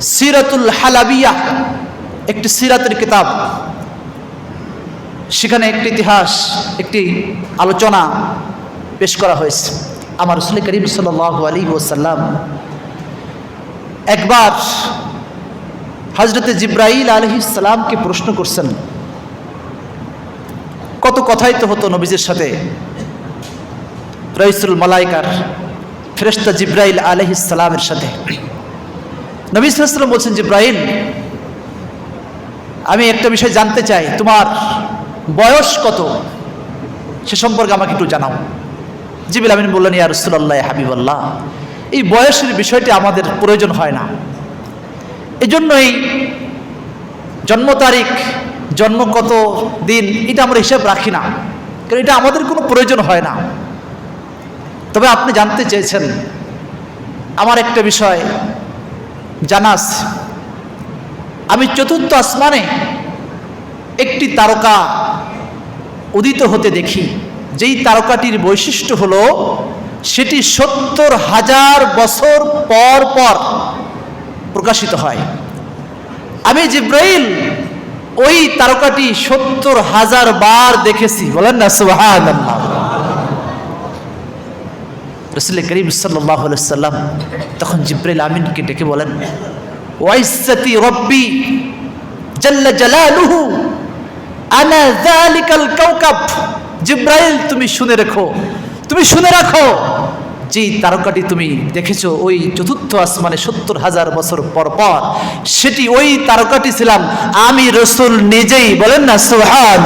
সিরাতুল হালাবিয়া, একটি সিরাতের কিতাব। সেখানে একটি ইতিহাস, একটি আলোচনা পেশ করা হয়েছে। আমার রসুল করিম সাল আলী ওসাল্লাম একবার হজরতে জিব্রাইল আলহিসামকে প্রশ্ন করছেন, কত কথাই তো হতো নবীজের সাথে। রইসুল মালাইকার ফেরেস্তা জিব্রাইল আলহিসামের সাথে। নবী সাল্লাম বলছেন, জিব্রাইল, আমি একটা বিষয় জানতে চাই, তোমার বয়স কত? সে সম্পর্কে আমাকে একটু জানাও। জিবিল আমিন বললেন, ইয়া রসুল্লাহ হাবিবাল্লাহ, এই বয়সের বিষয়টি আমাদের প্রয়োজন হয় না। এই জন্যই জন্ম তারিখ, জন্ম কত দিন, এটা আমরা হিসাব রাখি না, কারণ এটা আমাদের কোনো প্রয়োজন হয় না। তবে আপনি জানতে চেয়েছেন, আমার একটা বিষয় জানাস। আমি চতুর্থ আসমানে একটি তারকা উদিত হতে দেখি। যেই তারকাটির বৈশিষ্ট্য হল, সেটি সত্তর হাজার বছর পর পর প্রকাশিত হয়। আমি জিব্রাইল, ওই তারকাটি সত্তর হাজার বার দেখেছি। বলেন না সুহান রসুল করিম সাল্লাহ সাল্লাম তখন জিব্রাইল আমিনকে ডেকে বলেন ওয়াইসতি রব্বি জাল্লা জালালুহু, আনা কাওকাব। জিব্রাইল, তুমি শুনে রেখো, তুমি শুনে রাখো। যে তারকাটি তুমি দেখেছ, ওই চতুর্থ আসমানে সত্তর হাজার বছর পর পর, সেটি ওই তারকাটি ছিলাম, আমি রসুল নিজেই, বলেন না সুহান